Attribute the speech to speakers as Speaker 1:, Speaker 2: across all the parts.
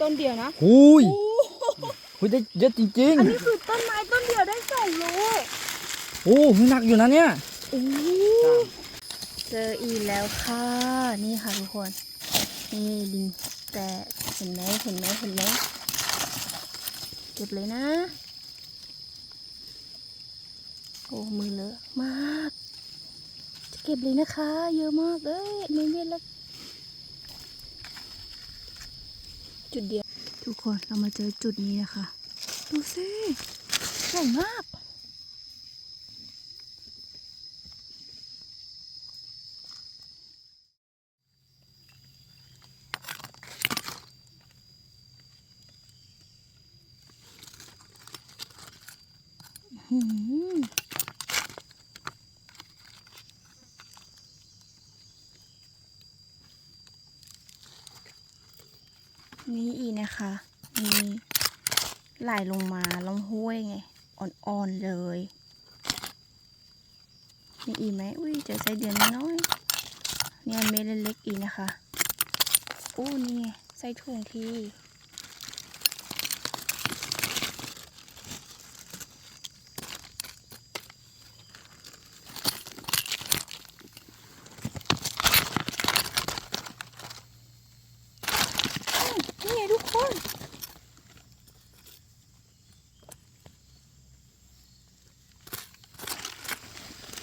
Speaker 1: ต้นเดียวนะ
Speaker 2: หุย
Speaker 1: โอ้
Speaker 2: หุยได้เยอะจริง
Speaker 1: อันนี้คือต้นไม้ต้นเดียวได้สองโล
Speaker 2: ๆโอ้หุยหนักอยู่นะเนี่ย
Speaker 1: โอ้เจออีกแล้วค่ะ นี่ค่ะทุกคน นี่ลิงแต่เห็นไหมเห็นไหมเห็นไหมเก็บเลยนะ โอ้มือเลอะมาก จะเก็บเลยนะคะ เยอะมากเอ้ยเน้นๆแล้ว จุดเดียว ทุกคนเรามาเจอจุดนี้นะคะ ดูสิใหญ่มาก หืม นี่อีกนะคะ มีไหลลงมาลงห้วยไง อ่อนๆเลยนี่อีกไหมอุ้ยเจอไส้เดือนน้อย เนี่ยเม็ดเล็กๆอีกนะคะอู้นี่ไงไส้ถุงที่ นี่ไงทุกคน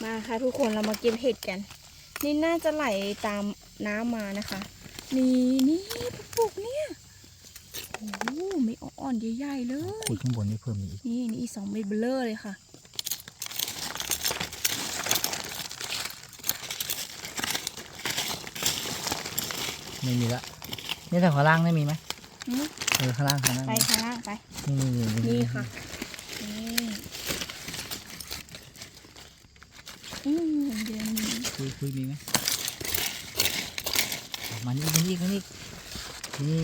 Speaker 1: มาค่ะทุกคนเรามาเก็บเห็ดกัน นี่น่าจะไหลตามน้ำมานะคะ นี่นี่ปลูกๆเนี่ยโอ้โหไม่อ่อนๆใหญ่ๆเลย
Speaker 2: ขุดข้างบนนี่เพิ่มอีก
Speaker 1: นี่นี่อีกสองเม็ดเบลอเลยค่ะ
Speaker 2: ไม่มีละนี่แต่ข้างล่างไม่มีไหม
Speaker 1: อืม
Speaker 2: เออข้างล่างข้างล่าง
Speaker 1: ไปข้างล่างไป
Speaker 2: นี่นี่นี่
Speaker 1: นี่ค่ะ นี่อืมเดือนนี้
Speaker 2: คุยคุยมีไหมออกมานี่มานี่มานี่นี่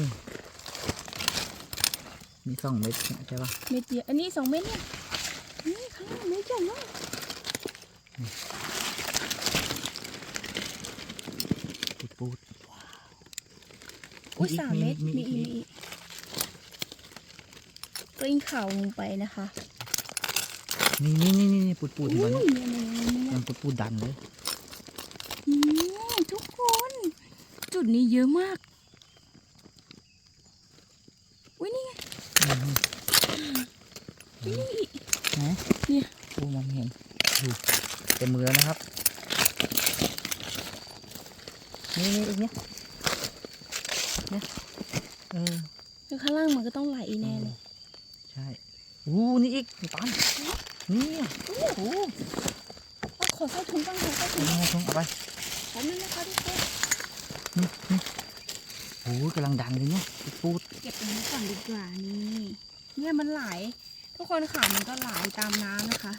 Speaker 2: มีสองเม็ดใช่ปะ
Speaker 1: เม็ดเดียวอันนี้สองเม็ดเนี่ยนี่ข้างล่างเม็ดใหญ่มาก
Speaker 2: ปูดปูด
Speaker 1: อุ้ย
Speaker 2: อีก
Speaker 1: สาม
Speaker 2: มี
Speaker 1: เม็ด
Speaker 2: มี
Speaker 1: มี
Speaker 2: อี
Speaker 1: อี
Speaker 2: ก
Speaker 1: กมีอีกกลิ้งเข่าลงไปนะคะ
Speaker 2: นี่นี่นี่นี่ปูดปูด
Speaker 1: อุ้
Speaker 2: เห็น
Speaker 1: ย
Speaker 2: ไหม
Speaker 1: เนี่ยเนี่ยเนี่ยเนี่ย
Speaker 2: มันปูดปูดดันเลย
Speaker 1: อืมทุกคน จุดนี้เยอะมาก อุ้ยนี่ไง
Speaker 2: อืม
Speaker 1: อุ้ยนี่อีก
Speaker 2: ไหน
Speaker 1: เนี่ย
Speaker 2: โอ้มองไม่เห็นดูเต็มมือแล้วนะครับ นี่นี่อีกเนี่ยเนี่ยเออ
Speaker 1: คือข้างล่างมันก็ต้องไหลอีแน่เลย
Speaker 2: ใช่อู้นี่อีกตันนี่อะโอ้โห
Speaker 1: เอาขอใส่ถุงบ้างขอใส่ถุง
Speaker 2: เอาทงเอาไป
Speaker 1: แป๊บนึงนะคะทุกคน
Speaker 2: นี่นี่ โอ้ยกำลังดันเลยเนี่ยปูด
Speaker 1: เก็บตรงนี้ก่อนดีกว่านี่เนี่ยมันไหลทุกคนค่ะมันก็ไหลตามน้ำนะคะ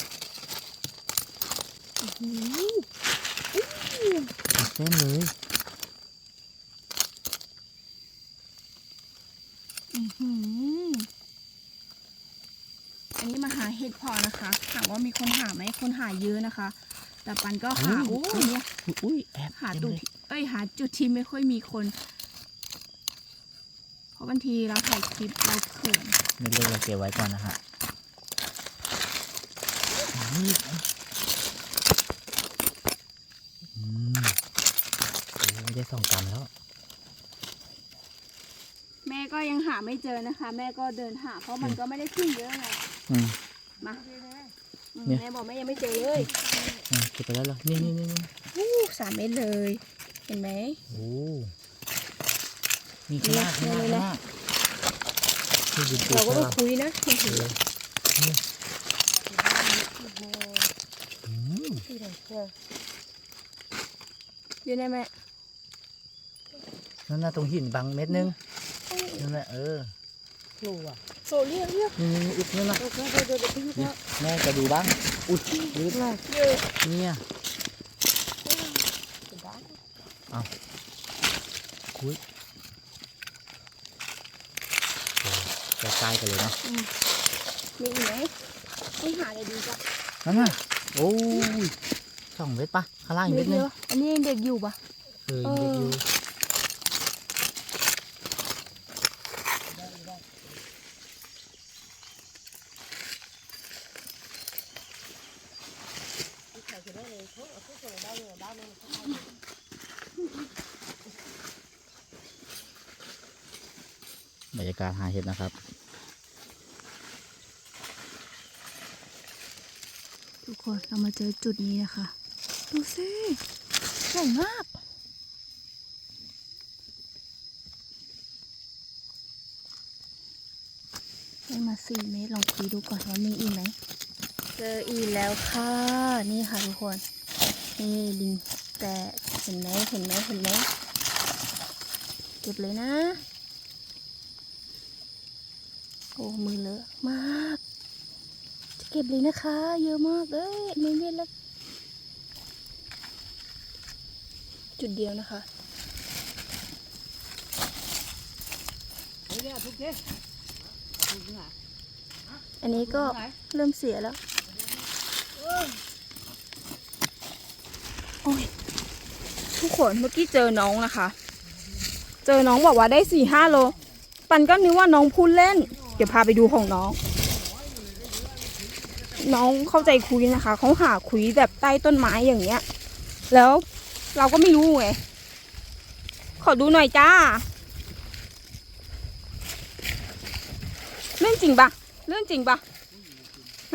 Speaker 1: โอ้โหอู้
Speaker 2: เส้นเลย
Speaker 1: อื้อหืออันนี้มาหาเห็ดเพอนะคะ ถามว่ามีคนหาไหมคนหาเยอะนะคะ แต่ปันก็หาโอ้เนี่ย
Speaker 2: อุ้ยแอบ
Speaker 1: หา
Speaker 2: เต็ม
Speaker 1: จุด
Speaker 2: เลย
Speaker 1: ที่เอ้ยหาจุดที่ไม่ค่อยมีคน เพราะบางทีเราถ่ายคลิปเราเขิน
Speaker 2: ไม่เลือกเราเก็บไว้ก่อนนะฮะนี่อืมโอ้ยได้สองกรัมแล้ว
Speaker 1: แม่ก็ยังหาไม่เจอนะคะ แม่ก็เดินหาเพราะมันก็ไม่ได้ขึ้นเยอะไง
Speaker 2: อืม
Speaker 1: มาอืม
Speaker 2: เนี่ย
Speaker 1: แม่บอกแม่ยังไม่เจอเลย
Speaker 2: อะเก็บไปแล้วเหรอนี่นี่นี่นี่
Speaker 1: อู้สามเม็ดเลยเห็นไหม
Speaker 2: โอ้มีข้างหน้าข้างหน้า
Speaker 1: เนี่ย
Speaker 2: ข้างหน้าที่ยืนปู
Speaker 1: เราก็
Speaker 2: ใช่
Speaker 1: ต้อง
Speaker 2: ป่ะ
Speaker 1: คุยนะคุณ
Speaker 2: เอ
Speaker 1: ถือ
Speaker 2: อเนี่ยอืม
Speaker 1: อยู่ในแม่
Speaker 2: นั่นน่ะตรงหินบางเม็ดนึงนั่นแหละเออ
Speaker 1: โซเรียกเรียก
Speaker 2: นี่นี่นี่อีกนั่นน่ะ
Speaker 1: เดี๋ยวเดี๋ยวเดี๋ยวเดี๋ยวพี่
Speaker 2: นี่แม่จะดูบ้างอุ้ยยืด
Speaker 1: เยอะ
Speaker 2: เนี่ย เอาคุยโอ้จะใกล้กันเลยเนาะ
Speaker 1: มีอีกไหมไม่หาเลยดีจ้ะ
Speaker 2: นั่นน่ะโอ้ยสองเม็ดปะข้างล่างอีก
Speaker 1: เม็
Speaker 2: เม็
Speaker 1: ด
Speaker 2: ดนึ
Speaker 1: เดี
Speaker 2: ง
Speaker 1: ยวอันนี้ยังเด็กอยู่ปะ
Speaker 2: เออยังเด็กอยู่ บรรยากาศหาเห็ดนะครับ
Speaker 1: ทุกคนเรามาเจอจุดนี้นะคะดูสิใหญ่มากได้มาสี่เมตรลองคุยดูก่อนว่ามีอีกไหมเจออีกแล้วค่ะ นี่ค่ะทุกคน นี่ลิงแต่เห็นไหมเห็นไหมเห็นไหมเก็บเลยนะ อ้มือเลอะมาก จะเก็บเลยนะคะ เยอะมากเอ้ยเม็ดๆแล้ว จุดเดียวนะคะอันนี้ก็เริ่มเสียแล้ว โอ้ย ทุกคนเมื่อกี้เจอน้องนะคะ เจอน้องบอกว่าได้สี่ห้าโล ปันก็นึกว่าน้องพูดเล่น ดี๋ยวพาไปดูของน้อง น้องเข้าใจคุยนะคะเขาหาคุยแบบใต้ต้นไม้อย่างเงี้ย แล้วเราก็ไม่รู้ไงขอดูหน่อยจ้าเรื่องจริงปะเรื่องจริงปะ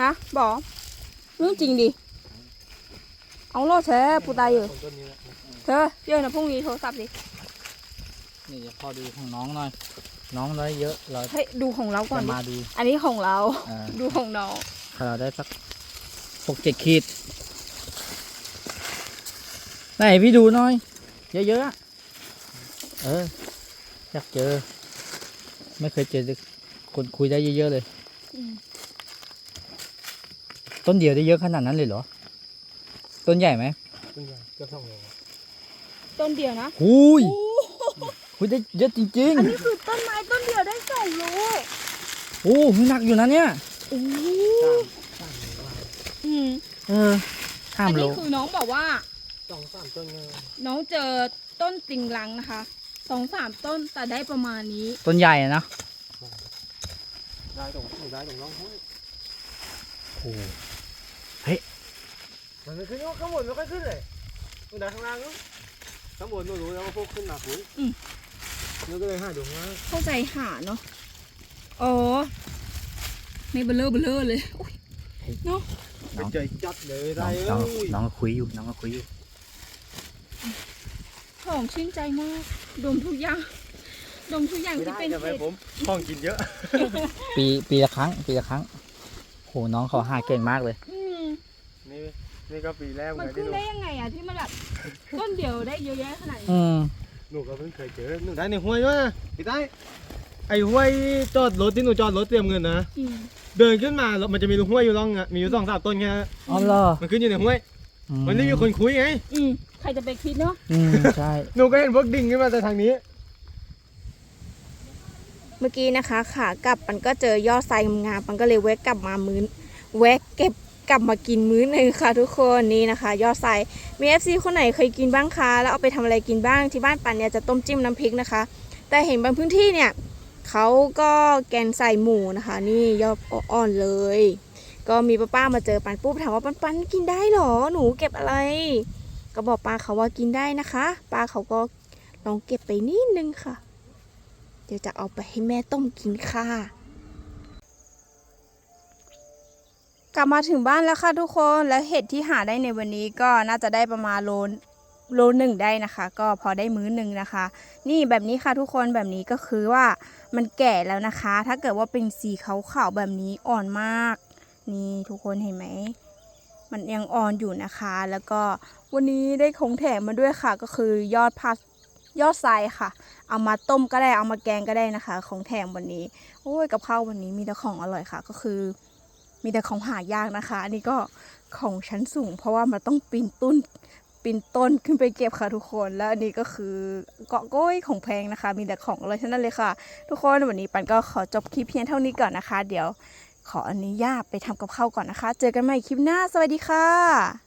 Speaker 1: นะบอกเรื่องจริงดิเอาโลดเธอปูตายอยู่เธอเยอะนะพรุ่งนี้โทรศัพท์ดิ
Speaker 2: นี่จะพอดูของน้องหน่อย น้องได้เยอะเรา
Speaker 1: ให้ดูของเราก่อน
Speaker 2: จะ
Speaker 1: ดิ
Speaker 2: มาดู
Speaker 1: อันนี้ของเรา
Speaker 2: อ่า
Speaker 1: ดูของน้อง
Speaker 2: ถ้าเราได้สักหกเจ็ดขีดไหนพี่ดูหน่อย เยอะๆอะเอออยากเจอ ไม่เคยเจอคนคุยได้เยอะๆเลย
Speaker 1: อืม
Speaker 2: ต้นเดียวได้เยอะขนาดนั้นเลยเหรอ ต้นใหญ่ไหม
Speaker 3: เป็นไงก็สองโล
Speaker 1: ต้นเดียวนะ
Speaker 2: หุย หุยได้เยอะจริง
Speaker 1: อันนี้คือต้นไม้ต้นเดียวได้สองโล
Speaker 2: ๆโอ้หนักอยู่นะเนี่ย
Speaker 1: โอ้
Speaker 3: สามโล
Speaker 1: อืม
Speaker 2: เออห้า
Speaker 1: อั
Speaker 2: ม
Speaker 1: น
Speaker 2: โล
Speaker 1: นี้คือน้องบอกว่า
Speaker 3: สองสามต้นเง
Speaker 1: น้องเจอต้นติงลังนะคะสองสามต้นแต่ได้ประมาณนี้
Speaker 2: ต้นใหญ่อะนะ
Speaker 3: ได้ตรงได้ตรงร่องห้วย
Speaker 2: โอ้
Speaker 3: มันไม่ขึ้นข้างบนไม่ค่อยขึ้นเลยมันได้ข้างล่างนู้นข้างบนไม่รู้แล้วว่าพวกขึ้นมาคุย แล้วก็เลยหาดูข้างล่าง
Speaker 1: เข้าใจหาเนาะอ๋อไม่เบลอเบลอเลยโอ้ยเนาะ
Speaker 3: ไปเจอจัดเลย
Speaker 2: น้
Speaker 3: ได้
Speaker 2: อง
Speaker 3: เอ้
Speaker 2: น้อง
Speaker 3: ย
Speaker 2: น้องก็คุยอยู่น้องก็คุยอยู่
Speaker 1: หอมชื่นใจมากดมทุกอย่างดมทุกอย่าง
Speaker 3: ไม่
Speaker 1: ที่
Speaker 3: ได้
Speaker 1: เป็น
Speaker 3: จะไป
Speaker 1: เห็ด
Speaker 3: ผมของกินเยอะ
Speaker 2: ปีปีละครั้งปีละครั้งโหน้องเขาหาเก่งมากเลย
Speaker 1: อืม
Speaker 3: นี่นี่ก็ปีแรกเหมื
Speaker 1: มั
Speaker 3: อนนกัน
Speaker 1: ขึ้
Speaker 3: ที่
Speaker 1: น
Speaker 3: หนู
Speaker 1: ได้ยังไงอะที่มันแบบต้นเดียวได้เยอะแยะขนาดนี้
Speaker 2: อืม
Speaker 3: หนูก็เพิ่งเคยเจอหนูได้ในห้วยด้วยพี่ได้ไอ้ห้วยจอดรถที่หนูจอดรถเตรียมเงินนะ
Speaker 1: อืม
Speaker 3: เดินขึ้นมาแล้วมันจะมีห้วยอยู่ร่องอะมีอยู่สองสามต้นแค่นั้น
Speaker 2: อ๋อเหรอ
Speaker 3: มันขึ้นอยู่ในห้วย
Speaker 2: อื
Speaker 3: มันไม่มีคนคุยไง
Speaker 1: อืมใครจะไปคิดเนาะ
Speaker 2: อืมใช่
Speaker 3: หนูก็เห็นพวกดิ่งขึ้นมาแต่ทางนี้
Speaker 1: เมื่อกี้นะคะขากลับมันก็เจอยอดไซงามๆมันก็เลยแวะกลับมามื้อแวะเก็บ กลับมากินมื้อหนึ่งค่ะทุกคนนี่นะคะ ยอดไซมี FC คนไหนเคยกินบ้างคะแล้วเอาไปทำอะไรกินบ้างที่บ้านปันเนี่ยจะต้มจิ้มน้ำพริกนะคะ แต่เห็นบางพื้นที่เนี่ยเขาก็แกงใส่หมูนะคะ นี่ยอดอ่อนเลย ก็มีป้าๆมาเจอปันปุ๊บถามว่าปันปันกินได้เหรอหนูเก็บอะไร ก็บอกป้าเขาว่ากินได้นะคะป้าเขาก็ลองเก็บไปนิดนึงค่ะ เดี๋ยวจะเอาไปให้แม่ต้มกินค่ะ กลับมาถึงบ้านแล้วค่ะทุกคนแล้วเห็ดที่หาได้ในวันนี้ก็น่าจะได้ประมาณโลนโลหนึ่งได้นะคะ ก็พอได้มื้อหนึ่งนะคะ นี่แบบนี้ค่ะทุกคนแบบนี้ก็คือว่ามันแก่แล้วนะคะ ถ้าเกิดว่าเป็นสีขาวๆแบบนี้อ่อนมาก นี่ทุกคนเห็นไหมมันยังอ่อนอยู่นะคะ แล้วก็วันนี้ได้ของแถมมาด้วยค่ะ ก็คือยอดพัดยอดไซค่ะ เอามาต้มก็ได้เอามาแกงก็ได้นะคะ ของแถมวันนี้โอ้ยกับข้าววันนี้มีแต่ของอร่อยค่ะ ก็คือ มีแต่ของหายากนะคะ อันนี้ก็ของชั้นสูง เพราะว่ามันต้องปีนต้นปีนต้นขึ้นไปเก็บค่ะทุกคน แล้วอันนี้ก็คือเกาะก้อยของแพงนะคะ มีแต่ของอะไรเทั้งนั้นเลยค่ะ ทุกคนวันนี้ปันก็ขอจบคลิปเพียงเท่านี้ก่อนนะคะ เดี๋ยวขออนุญาตไปทำกับข้าวก่อนนะคะ เจอกันใหม่คลิปหน้า สวัสดีค่ะ